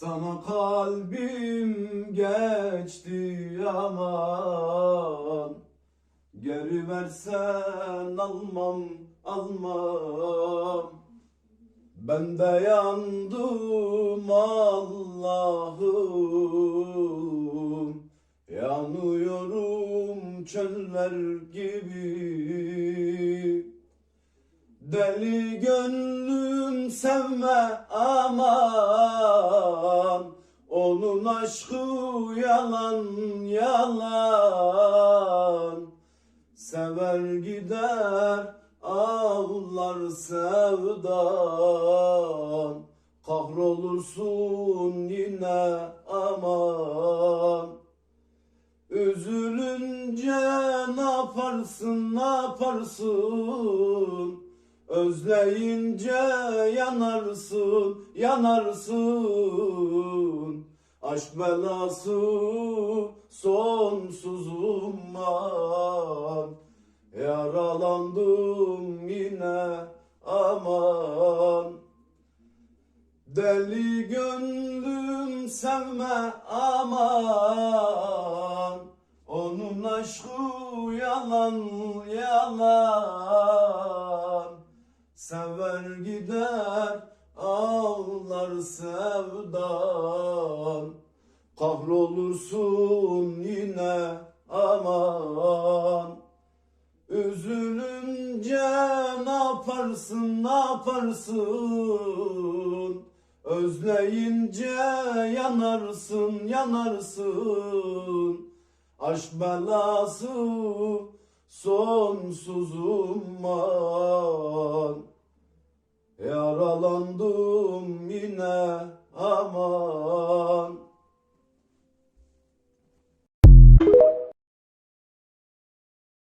Sana kalbim geçti aman. Geri versen almam almam. Ben de yandım Allah'ım. Yanıyorum çöller gibi. Deli gönlüm sevme aman Onun aşkı yalan yalan. Sever gider ağlar sevdan Kahrolursun yine aman. Üzülünce ne yaparsın ne yaparsın Özleyince yanarsın yanarsın. Aşk belası sonsuzum man Yaralandım yine aman. Deli gönlüm sevme aman. Onun aşkı yalan yalan Sever gider ağlar sevdan. Kahrolursun yine aman. Üzülünce ne yaparsın ne yaparsın? Özleyince yanarsın yanarsın. Aşk belası sonsuzum man aman